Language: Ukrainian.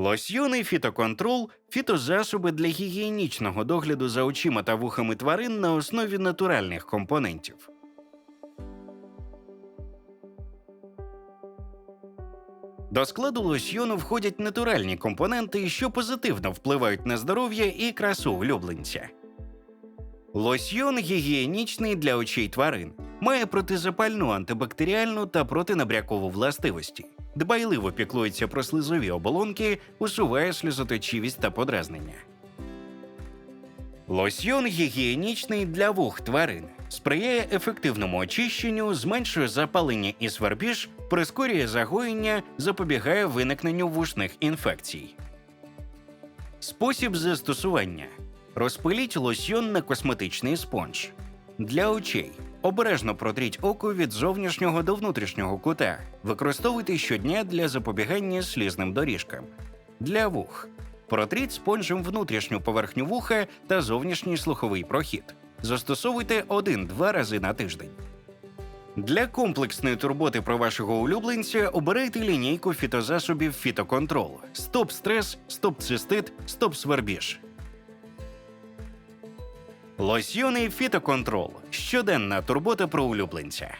Лосьйони фітоконтрол фітозасоби для гігієнічного догляду за очима та вухами тварин на основі натуральних компонентів. До складу лосьйону входять натуральні компоненти, що позитивно впливають на здоров'я і красу улюбленця. Лосьйон гігієнічний для очей тварин, має протизапальну антибактеріальну та протинабрякову властивості, дбайливо піклується про слизові оболонки, усуває сльозоточивість та подразнення. Лосьйон гігієнічний для вух тварин, сприяє ефективному очищенню, зменшує запалення і свербіж, прискорює загоєння, запобігає виникненню вушних інфекцій. Спосіб застосування: розпиліть лосьйон на косметичний спонж. Для очей обережно протріть око від зовнішнього до внутрішнього кута. Використовуйте щодня для запобігання слізним доріжкам. Для вух протріть спонжем внутрішню поверхню вуха та зовнішній слуховий прохід. Застосовуйте 1-2 рази на тиждень. Для комплексної турботи про вашого улюбленця обирайте лінійку фітозасобів фітоконтрол. Стоп стрес, стоп цистит, стоп свербіж. Лосьйони фітоконтрол. Щоденна турбота про улюбленця.